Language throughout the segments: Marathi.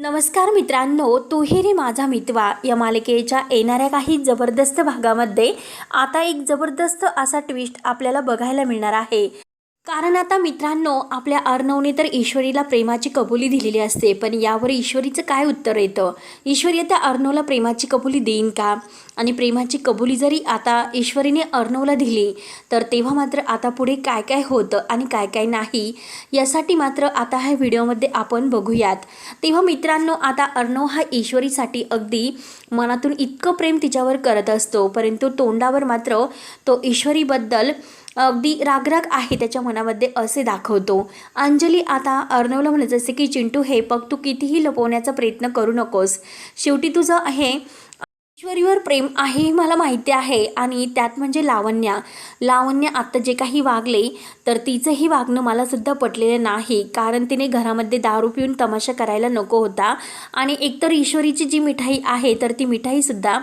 नमस्कार मित्रांनो तू रे माझा मितवा. या मालिकेच्या येणाऱ्या काही जबरदस्त भागामध्ये आता एक जबरदस्त असा ट्विस्ट आपल्याला बघायला मिळणार आहे. कारण आता मित्रांनो आपल्या अर्णवने तर ईश्वरीला प्रेमाची कबुली दिलेली असते पण यावर ईश्वरीचं काय उत्तर येतं? ईश्वरी त्या अर्णवला प्रेमाची कबुली देईन का? आणि प्रेमाची कबुली जरी आता ईश्वरीने अर्णवला दिली तर तेव्हा मात्र आता पुढे काय काय होतं आणि काय काय नाही यासाठी मात्र आता ह्या व्हिडिओमध्ये आपण बघूयात. तेव्हा मित्रांनो आता अर्णव हा ईश्वरीसाठी अगदी मनातून इतकं प्रेम तिच्यावर करत असतो परंतु तोंडावर मात्र तो ईश्वरीबद्दल अगदी रागराग आहे त्याच्या मनामध्ये असे दाखवतो. अंजली आता अर्णवला म्हणत असते की चिंटू हे बघ तू कितीही लपवण्याचा प्रयत्न करू नकोस. शेवटी तुझं हे ईश्वरीवर प्रेम आहे हे मला माहिती आहे. आणि त्यात म्हणजे लावण्या. लावण्य आत्ता जे काही वागले तर तिचंही वागणं मलासुद्धा पटलेलं नाही. कारण तिने घरामध्ये दारू पिऊन तमाशा करायला नको होता. आणि एकतर ईश्वरीची जी मिठाई आहे तर ती मिठाईसुद्धा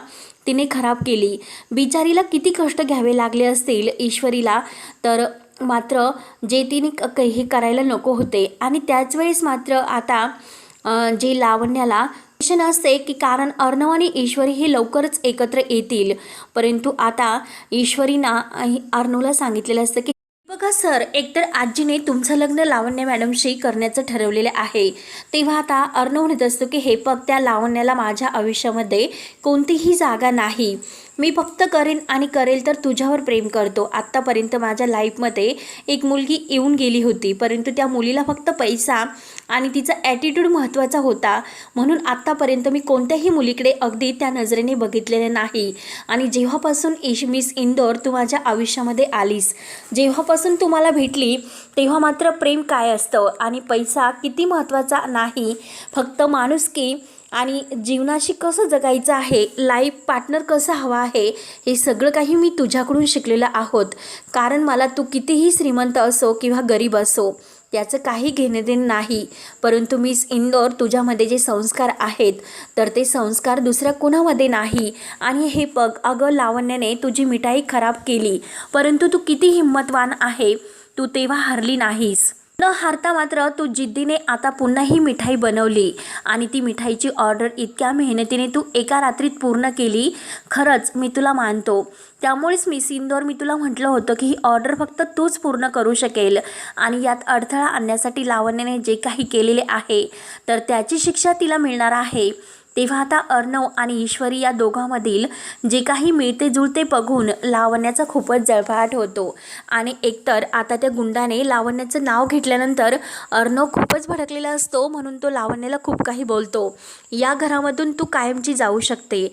तिने खराब केली. बिचारीला किती कष्ट घ्यावे लागले असतील ईश्वरीला तर मात्र जे तिने क- हे करायला नको होते. आणि त्याच वेळेस मात्र आता जे लावण्याला टेन्शन असते की कारण अर्णव आणि ईश्वरी हे लवकरच एकत्र येतील. परंतु आता ईश्वरीना अर्णवला सांगितलेलं असतं की बघा सर एकतर आजीने तुमचं लग्न लावण्य मॅडमशी करण्याचं ठरवलेलं आहे. तेव्हा आता अर्णव म्हणत असतो की हे बघ त्या लावण्याला माझ्या आयुष्यामध्ये कोणतीही जागा नाही. मी फक्त करेन आणि करेल तर तुझ्यावर प्रेम करतो. आत्तापर्यंत माझ्या लाईफमध्ये एक मुलगी येऊन गेली होती. परंतु त्या मुलीला फक्त पैसा आणि तिचा ॲटिट्यूड महत्त्वाचा होता. म्हणून आत्तापर्यंत मी कोणत्याही मुलीकडे अगदी त्या नजरेने बघितलेले नाही. आणि जेव्हापासून इश मिस इंदोर तू माझ्या आयुष्यामध्ये आलीस जेव्हापासून तुम्हाला भेटली तेव्हा मात्र प्रेम काय असतं? आणि पैसा किती महत्त्वाचा नाही? फक्त माणुसकी आणि जीवनाशी कसं जगायचं आहे? लाईफ पार्टनर कसं हवा आहे? हे सगळं काही मी तुझ्याकडून शिकलेलं आहोत. कारण मला तू कितीही श्रीमंत असो किंवा गरीब असो त्याचं काही घेणे देणे नाही. परंतु मिस इंदोर तुझ्यामध्ये जे संस्कार आहेत तर ते संस्कार दुसऱ्या कुणामध्ये नाही. आणि हे बघ अगं लावण्याने तुझी मिठाई खराब केली. परंतु तू किती हिंमतवान आहे तू तेव्हा हरली नाहीस. न हारता मात्र तू जिद्दीने आता पुन्हा ही मिठाई बनवली. आणि ती मिठाईची ऑर्डर इतक्या मेहनतीने तू एका रात्रीत पूर्ण केली खरंच मी तुला मानतो. त्यामुळेच मी सिंदोर मी तुला म्हटलं होतं की ही ऑर्डर फक्त तूच पूर्ण करू शकेल. आणि यात अडथळा आणण्यासाठी लावण्याने जे काही केलेले आहे तर त्याची शिक्षा तिला मिळणार आहे. तेव्हा आता अर्णव आणि ईश्वरी या दोघांमधील जे काही मिळते जुळते बघून लावण्याचा खूपच जळफळाट होतो. आणि एकतर आता त्या गुंडाने लावण्याचं नाव घेतल्यानंतर अर्णव खूपच भडकलेला असतो म्हणून तो लावण्याला खूप काही बोलतो. या घरामधून तू कायमची जाऊ शकते.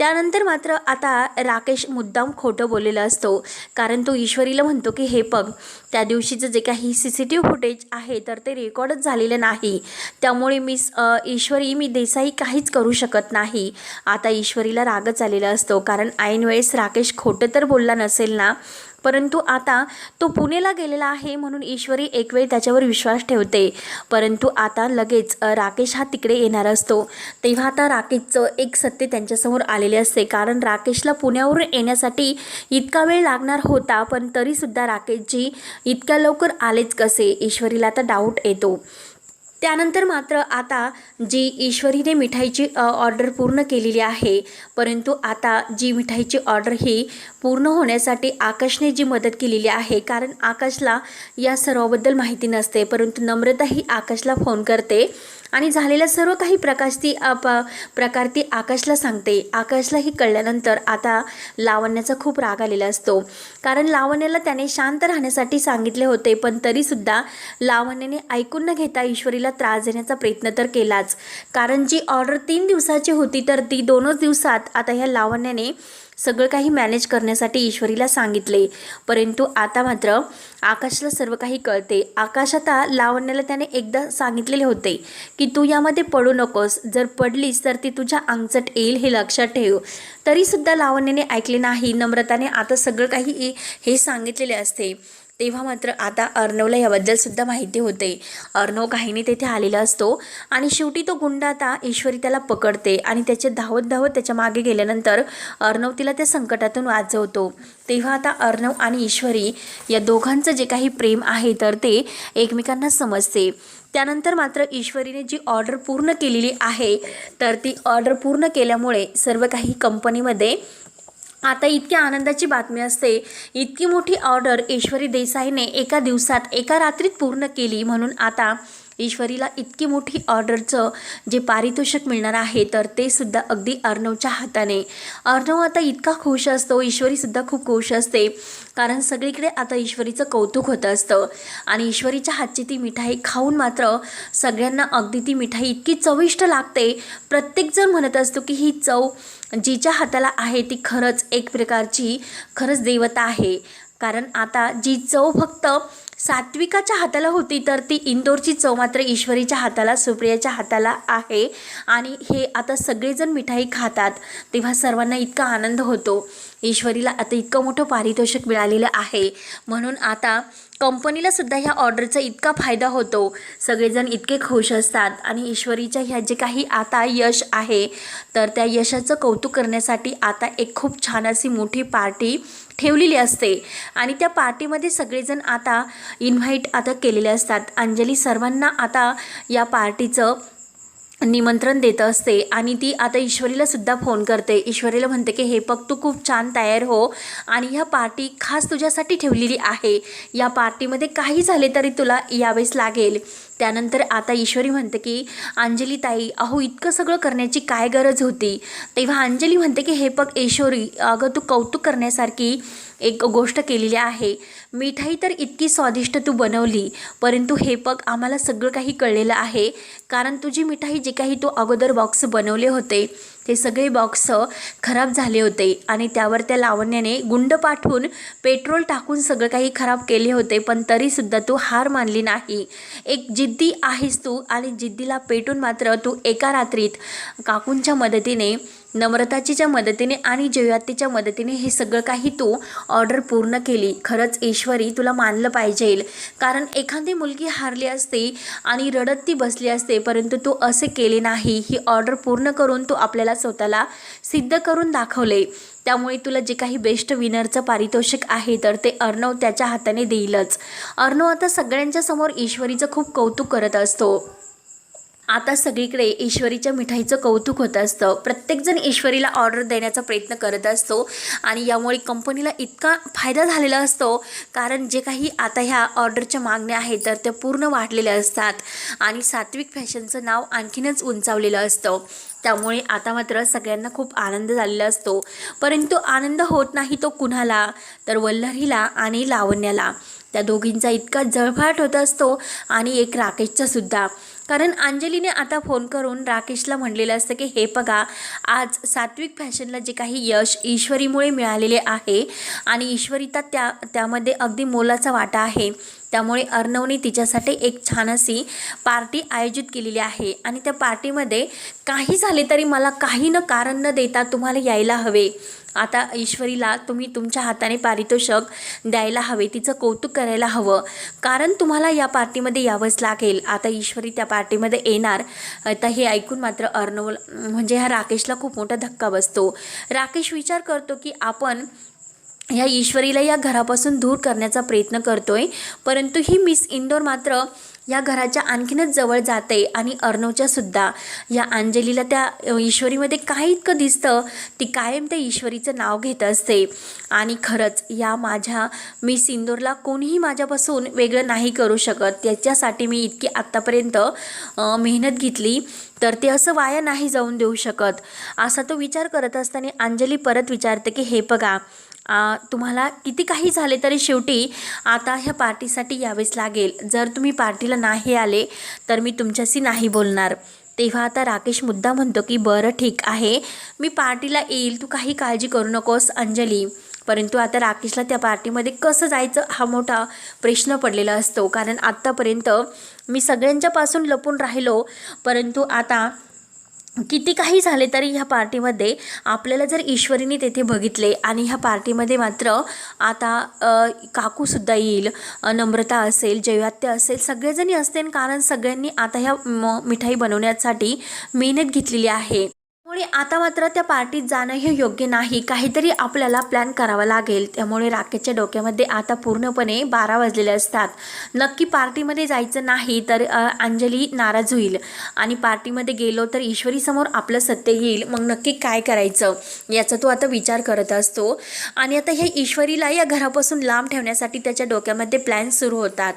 त्यानंतर मात्र आता राकेश मुद्दाम खोटं बोललेला असतो. कारण तो ईश्वरीला म्हणतो की हे बघ त्या दिवशीचं जे काही C C T V footage आहे तर ते रेकॉर्डच झालेलं नाही. त्यामुळे मिस ईश्वरी मी देसाई काहीच करू शकत नाही. आता ईश्वरीला रागच आलेला असतो. कारण ऐन वेळेस राकेश खोटं तर बोलला नसेल ना परंतु आता तो पुणेला गेलेला आहे म्हणून ईश्वरी एक वेळ त्याच्यावर विश्वास ठेवते. परंतु आता लगेच राकेश हा तिकडे येणार असतो. तेव्हा आता राकेशचं एक सत्य त्यांच्यासमोर आलेले असते. कारण राकेशला पुण्यावरून येण्यासाठी इतका वेळ लागणार होता पण तरीसुद्धा राकेशजी इतक्या लवकर आलेच कसे? ईश्वरीला आता डाऊट येतो. त्यानंतर मात्र आता जी ईश्वरीने मिठाईची ऑर्डर पूर्ण केलेली आहे परंतु आता जी मिठाईची ऑर्डर ही पूर्ण होण्यासाठी आकाशने जी मदत केलेली आहे कारण आकाशला या सर्वाबद्दल माहिती नसते परंतु नम्रता ही आकाशला फोन करते. आणि झालेल्या सर्व काही प्रकाश ती अ, प प्रकार ती आकाशला सांगते. आकाशलाही कळल्यानंतर आता लावण्याचा खूप राग आलेला असतो. कारण लावण्याला त्याने शांत राहण्यासाठी सांगितले होते पण तरीसुद्धा लावण्याने ऐकून न घेता ईश्वरीला त्रास देण्याचा प्रयत्न तर केलाच. कारण जी ऑर्डर तीन दिवसाची होती तर ती दोनच दिवसात आता ह्या लावण्याने सगळं काही मॅनेज करण्यासाठी ईश्वरीला सांगितले. परंतु आता मात्र आकाशला सर्व काही कळते. आकाश आता लावण्याला त्याने एकदा सांगितलेले होते की तू यामध्ये पडू नकोस. जर पडलीस तर ती तुझ्या अंगचट येईल हे लक्षात ठेव. तरीसुद्धा लावण्याने ऐकले नाही. नम्रताने आता सगळं काही हे सांगितलेले असते. तेव्हा मात्र आता अर्णवला याबद्दल सुद्धा माहिती होते. अर्णव काहीने तेथे आलेला असतो आणि शेवटी तो गुंड आता ईश्वरी त्याला पकडते आणि त्याचे धावत धावत त्याच्यामागे गेल्यानंतर अर्णव तिला त्या संकटातून वाचवतो. तेव्हा आता अर्णव आणि ईश्वरी या दोघांचं जे काही प्रेम आहे तर ते एकमेकांना समजते. त्यानंतर मात्र ईश्वरीने जी ऑर्डर पूर्ण केलेली आहे तर ती ऑर्डर पूर्ण केल्यामुळे सर्व काही कंपनीमध्ये आता इतकी आनंदाची बातमी असते. इतकी मोठी ऑर्डर ईश्वरी देसाईने एका दिवसात एका रात्रीत पूर्ण केली म्हणून आता ईश्वरीला इतकी मोठी ऑर्डरचं जे पारितोषिक मिळणार आहे तर ते सुद्धा अगदी अर्णवच्या हाताने. अर्णव आता इतका खुश असतो ईश्वरीसुद्धा खूप खुश असते कारण सगळीकडे आता ईश्वरीचं कौतुक होतं असतं. आणि ईश्वरीच्या हातची ती मिठाई खाऊन मात्र सगळ्यांना अगदी ती मिठाई इतकी चविष्ट लागते. प्रत्येकजण म्हणत असतो की ही चव जिच्या हाताला आहे ती खरंच एक प्रकारची खरंच देवता आहे. कारण आता जी चव फक्त सात्विकाच्या हाताला होती तर ती इंदोरची चव मात्र ईश्वरीच्या हाताला सुप्रियाच्या हाताला आहे. आणि हे आता सगळेजण मिठाई खातात तेव्हा सर्वांना इतका आनंद होतो. ईश्वरीला आता इतकं मोठं पारितोषिक मिळालेलं आहे. म्हणून आता कंपनीला सुद्धा ह्या ऑर्डरचा इतका फायदा होतो. सगळेजण इतके खुश असतात आणि ईश्वरीच्या ह्या जे काही आता यश आहे तर त्या यशाचं कौतुक करण्यासाठी आता एक खूप छान अशी मोठी पार्टी ठेवलेली असते. आणि त्या पार्टीमध्ये सगळेजण आता इन्व्हाइट आता केलेले असतात. अंजली सर्वांना आता या पार्टीचं निमंत्रण देत असते आणि ती आता ईश्वरीला सुद्धा फोन करते. ईश्वरीला म्हणते की हे बघ तू खूप छान तयार हो आणि ह्या पार्टी खास तुझ्यासाठी ठेवलेली आहे. या पार्टीमध्ये काही झाले तरी तुला यावेळेस लागेल. त्यानंतर आता ईश्वरी म्हणते की अंजली ताई अहो इतकं सगळं करण्याची काय गरज होती? तेव्हा अंजली म्हणते की हे बघ ईश्वरी अगं तू कौतुक करण्यासारखी एक गोष्ट केलेली आहे. मिठाई तर इतकी स्वादिष्ट तू बनवली परंतु हे बघ आम्हाला सगळं काही कळलेलं आहे. कारण तुझी मिठाई जे काही तू अगोदर बॉक्स बनवले होते ते सगळे बॉक्स खराब झाले होते आणि त्यावर त्या लावण्याने गुंड पाठवून पेट्रोल टाकून सगळं काही खराब केले होते पण तरीसुद्धा तू हार मानली नाही. एक जिद्दी आहेस तू आणि जिद्दीला पेटून मात्र तू एका रात्रीत काकूंच्या मदतीने नम्रताजीच्या मदतीने आणि जयातीच्या मदतीने हे सगळं काही तू ऑर्डर पूर्ण केली. खरंच ईश्वरी तुला मानलं पाहिजे. कारण एखादी मुलगी हारली असते आणि रडत ती बसली असते परंतु तू असे केले नाही. ही ऑर्डर पूर्ण करून तू आपल्याला स्वतःला सिद्ध करून दाखवले. त्यामुळे तुला जे काही बेस्ट विनरचं पारितोषिक आहे तर ते अर्णव त्याच्या हाताने देईलच. अर्णव आता सगळ्यांच्या समोर ईश्वरीचं खूप कौतुक करत असतो. आता सगळीकडे ईश्वरीच्या मिठाईचं कौतुक होत असतं. प्रत्येकजण ईश्वरीला ऑर्डर देण्याचा प्रयत्न करत असतो. आणि यामुळे कंपनीला इतका फायदा झालेला असतो. कारण जे काही आता ह्या ऑर्डरच्या मागण्या आहेत तर त्या पूर्ण वाढलेल्या असतात. आणि सात्विक फॅशनचं नाव आणखीनच उंचावलेलं असतं. त्यामुळे आता मात्र सगळ्यांना खूप आनंद झालेला असतो. परंतु आनंद होत नाही तो कुणाला? तर वल्लरीला आणि लावण्याला. त्या दोघींचा इतका जळफाट होत असतो आणि एक राकेशचा सुद्धा. कारण अंजलीने आता फोन करून राकेशला म्हणलेलं असतं की हे बघा आज सात्विक फॅशनला जे काही यश ईश्वरीमुळे मिळालेले आहे आणि ईश्वरीता त्या त्यामध्ये अगदी मोलाचा वाटा आहे. त्यामुळे अर्णवने तिच्यासाठी एक छान अशी पार्टी आयोजित केलेली आहे आणि त्या पार्टीमध्ये काही झाले तरी मला काही न कारण न देता तुम्हाला यायला हवे. आता ईश्वरीला तुम्ही तुमच्या हाताने पारितोषक द्यायला हवे तिचं कौतुक करायला हवं. कारण तुम्हाला या पार्टीमध्ये यावंच लागेल. आता ईश्वरी त्या पार्टीमध्ये येणार. आता हे ऐकून मात्र अर्णव म्हणजे ह्या राकेशला खूप मोठा धक्का बसतो. राकेश विचार करतो की आपण ह्या ईश्वरीला या घरापासून दूर करण्याचा प्रयत्न करतोय परंतु ही मिस इंदोर मात्र या घराच्या आणखीनच जवळ जाते आणि अर्णवच्या सुद्धा. या अंजलीला त्या ईश्वरीमध्ये काय इतकं दिसतं? ती कायम त्या ईश्वरीचं नाव घेत असते. आणि खरंच या माझ्या मी सिंदूरला कोणीही माझ्यापासून वेगळं नाही करू शकत. त्याच्यासाठी मी इतकी आत्तापर्यंत मेहनत घेतली तर ते असं वाया नाही जाऊन देऊ शकत. असा तो विचार करत असताना अंजली परत विचारते की हे बघा तुम्हाला किती काही झाले तरी शेवटी आता ह्या पार्टीसाठी यावेच लागेल. जर तुम्ही पार्टीला नाही आले तर मी तुमच्याशी नाही बोलणार. तेव्हा आता राकेश मुद्दा म्हणतो की बरं ठीक आहे. मी पार्टीला येईल. तू काही काळजी करू नकोस अंजली. परंतु आता राकेशला त्या पार्टीमध्ये कसं जायचं हा मोठा प्रश्न पडलेला असतो. कारण आत्तापर्यंत मी सगळ्यांच्यापासून लपून राहिलो. परंतु आता किती काही झाले तरी ह्या पार्टीमध्ये आपल्याला जर ईश्वरीने तेथे बघितले आणि ह्या पार्टीमध्ये मात्र आता काकूसुद्धा येईल नम्रता असेल जैवात्य असेल सगळेजणी असतील कारण सगळ्यांनी आता ह्या म मिठाई बनवण्यासाठी मेहनत घेतलेली आहे. त्यामुळे आता मात्र त्या पार्टीत जाणं हे योग्य नाही. काहीतरी आपल्याला प्लॅन करावा लागेल. त्यामुळे राकेशच्या डोक्यामध्ये आता पूर्णपणे बारा वाजलेले असतात. नक्की पार्टीमध्ये जायचं नाही तर अंजली नाराज होईल. आणि पार्टीमध्ये गेलो तर ईश्वरीसमोर आपलं सत्य येईल. मग नक्की काय करायचं? याचा तो आता विचार करत असतो. आणि आता ह्या ईश्वरीला या घरापासून लांब ठेवण्यासाठी त्याच्या डोक्यामध्ये प्लॅन सुरू होतात.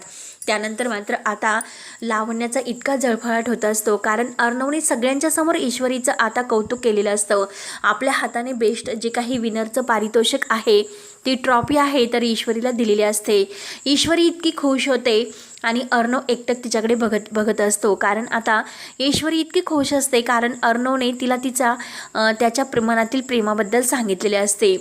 त्यानंतर मात्र आता लावण्याचा इतका जळफळाट होत असतो. कारण अर्णवने सगळ्यांच्या समोर ईश्वरीचं आता कौतुक केलेलं असतं. आपल्या हाताने बेस्ट जे काही विनरचं पारितोषिक आहे ती ट्रॉफी आहे तर ईश्वरीला दिलेली असते. ईश्वरी इतकी खुश होते आणि अर्णव एकटक तिच्याकडे बघत बघत असतो. कारण आता ईश्वरी इतकी खुश असते कारण अर्णवने तिला तिचा त्याच्या प्रमाणातील मनातील प्रेमाबद्दल सांगितलेले असते.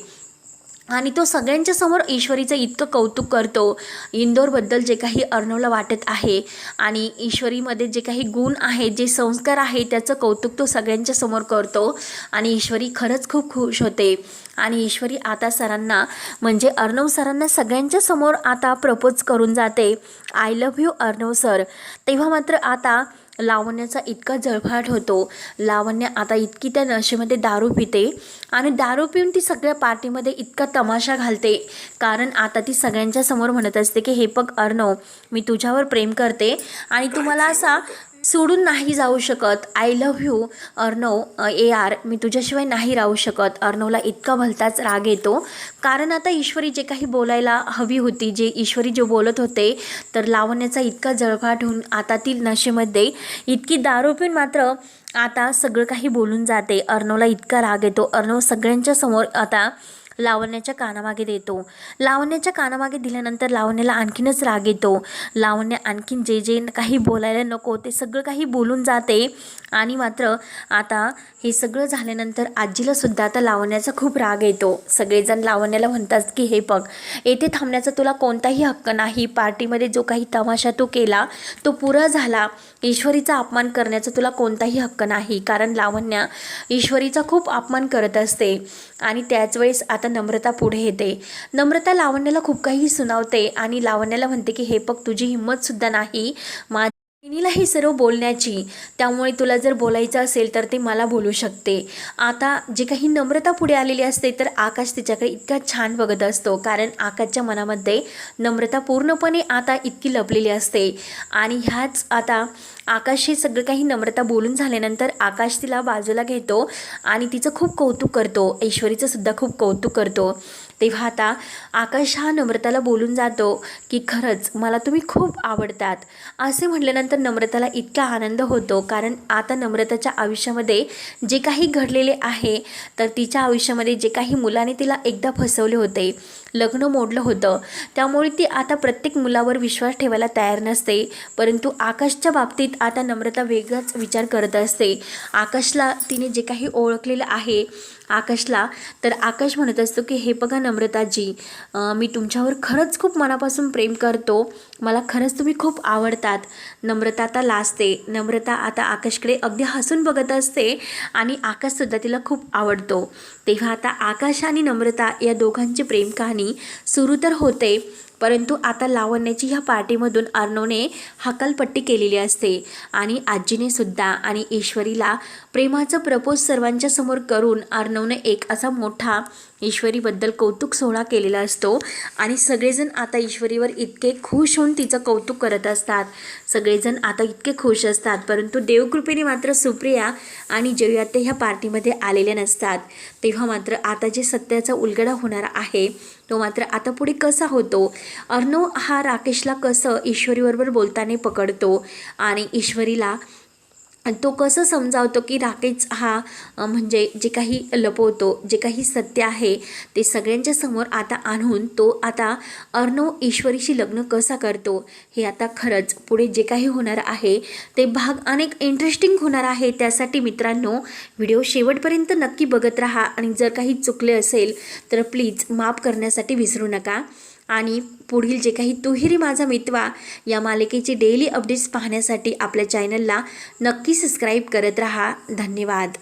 आणि तो सगळ्यांच्या समोर ईश्वरीचं इतकं कौतुक करतो. इंदोरबद्दल जे काही अर्णवला वाटत आहे आणि ईश्वरीमध्ये जे काही गुण आहेत जे संस्कार आहे त्याचं कौतुक तो सगळ्यांच्या समोर करतो आणि ईश्वरी खरंच खूप खुश होते. आणि ईश्वरी आता सरांना म्हणजे अर्णव सरांना सगळ्यांच्या समोर आता प्रपोज करून जाते. I love you Arnav sir. तेव्हा मात्र आता लावण्याचा इतका जळफाट होतो. लावण्य आता इतकी त्या नशेमध्ये दारू पिते आणि दारू पिऊन ती सगळ्या पार्टीमध्ये इतका तमाशा घालते. कारण आता ती सगळ्यांच्या समोर म्हणत असते की हे पग अर्णव मी तुझ्यावर प्रेम करते आणि तुम्हाला असा सोडून नाही जाऊ शकत. I love you Arnav. A R मी तुझ्याशिवाय नाही राहू शकत. अर्णवला इतका भलताच राग येतो. कारण आता ईश्वरी जे काही बोलायला हवी होती जे ईश्वरी जे बोलत होते तर लावण्याचा इतका जळफाट होऊन आता ती नशेमध्ये इतकी दारू पिऊन मात्र आता सगळं काही बोलून जाते. अर्णवला इतका राग येतो. अर्णव सगळ्यांच्या समोर आता लावण्याच्या कानामागे देतो. लावण्याच्या कानामागे दिल्यानंतर लावण्याला आणखीनच राग येतो. लावण्य आणखीन जे जे काही बोलायला नको ते सगळं काही बोलून जाते. आणि मात्र आता हे सगळं झाल्यानंतर आजीला सुद्धा आता लावण्याचा खूप राग येतो. सगळेजण लावण्याला म्हणतात की हे बघ येथे थांबण्याचा तुला कोणताही हक्क नाही. पार्टीमध्ये जो काही तमाशा तू केला तो पुरा झाला. ईश्वरीचा अपमान करण्याचा तुला कोणताही हक्क नाही. कारण लावण्या ईश्वरीचा खूप अपमान करत असते. आणि त्याच वेळेस आता नम्रता पुढे येते. नम्रता लावण्याला खूप काही सुनावते आणि लावण्याला म्हणते की हे बघ तुझी हिंमतसुद्धा नाही. मा बहिणीला हे सर्व बोलण्याची. त्यामुळे तुला जर बोलायचं असेल तर ते मला बोलू शकते. आता जे काही नम्रता पुढे आलेली असते तर आकाश तिच्याकडे इतका छान बघत असतो. कारण आकाशच्या मनामध्ये नम्रता पूर्णपणे आता इतकी लपलेली असते. आणि ह्याच आता आकाश हे सगळं काही नम्रता बोलून झाल्यानंतर आकाश तिला बाजूला घेतो आणि तिचं खूप कौतुक करतो. ऐश्वरीचं सुद्धा खूप कौतुक करतो. तेव्हा आता आकाश हा नम्रताला बोलून जातो की खरंच मला तुम्ही खूप आवडतात. असे म्हटल्यानंतर नम्रताला इतका आनंद होतो कारण आता नम्रताच्या आयुष्यामध्ये जे काही घडलेले आहे तर तिच्या आयुष्यामध्ये जे काही मुलाने तिला एकदा फसवले होते लग्न मोडलं होतं त्यामुळे ती आता प्रत्येक मुलावर विश्वास ठेवायला तयार नसते. परंतु आकाशच्या बाबतीत आता नम्रता वेगळाच विचार करत असते. आकाशला तिने जे काही ओळखलेलं आहे आकाशला तर आकाश म्हणत असतो की हे बघा नम्रताजी मी तुमच्यावर खरंच खूप मनापासून प्रेम करतो. मला खरंच तुम्ही खूप आवडतात. नम्रता आता लाजते. नम्रता आता आकाशकडे अगदी हसून बघत असते आणि आकाशसुद्धा तिला खूप आवडतो. तेव्हा आता आकाश आणि नम्रता या दोघांची प्रेम कहाणी सुरू तर होते परंतु आता लावण्याची ह्या पार्टीमधून अर्णवने हकालपट्टी केलेली असते आणि आजीने सुद्धा आणि ईश्वरीला प्रेमाचं प्रपोज सर्वांच्या समोर करून अर्णवने एक असा मोठा ईश्वरीबद्दल कौतुक सोहळा केलेला असतो. आणि सगळेजण आता ईश्वरीवर इतके खुश होऊन तिचं कौतुक करत असतात. सगळेजण आता इतके खुश असतात. परंतु देवकृपेने मात्र सुप्रिया आणि जयाते ह्या पार्टीमध्ये आलेल्या नसतात. तेव्हा मात्र आता जे सत्याचा उलगडा होणार आहे तो मात्र आता पुढे कसा होतो? अर्णव हा राकेशला कसं ईश्वरीबरोबर बोलताना पकडतो? आणि ईश्वरीला तो कसं समजावतो की राकेश हा म्हणजे जे काही लपवतो जे काही सत्य आहे ते सगळ्यांच्या समोर आता आणून तो आता अर्णव ईश्वरीशी लग्न कसा करतो हे आता खरंच पुढे जे काही होणार आहे ते भाग अनेक इंटरेस्टिंग होणार आहे. त्यासाठी मित्रांनो व्हिडिओ शेवटपर्यंत नक्की बघत राहा आणि जर काही चुकले असेल तर प्लीज माफ करण्यासाठी विसरू नका. आणि पुढील जे काही तुहिरी माझा मितवा या मालिकेची डेली अपडेट्स पाहण्यासाठी आपल्या चॅनलला नक्की सबस्क्राईब करत राहा. धन्यवाद.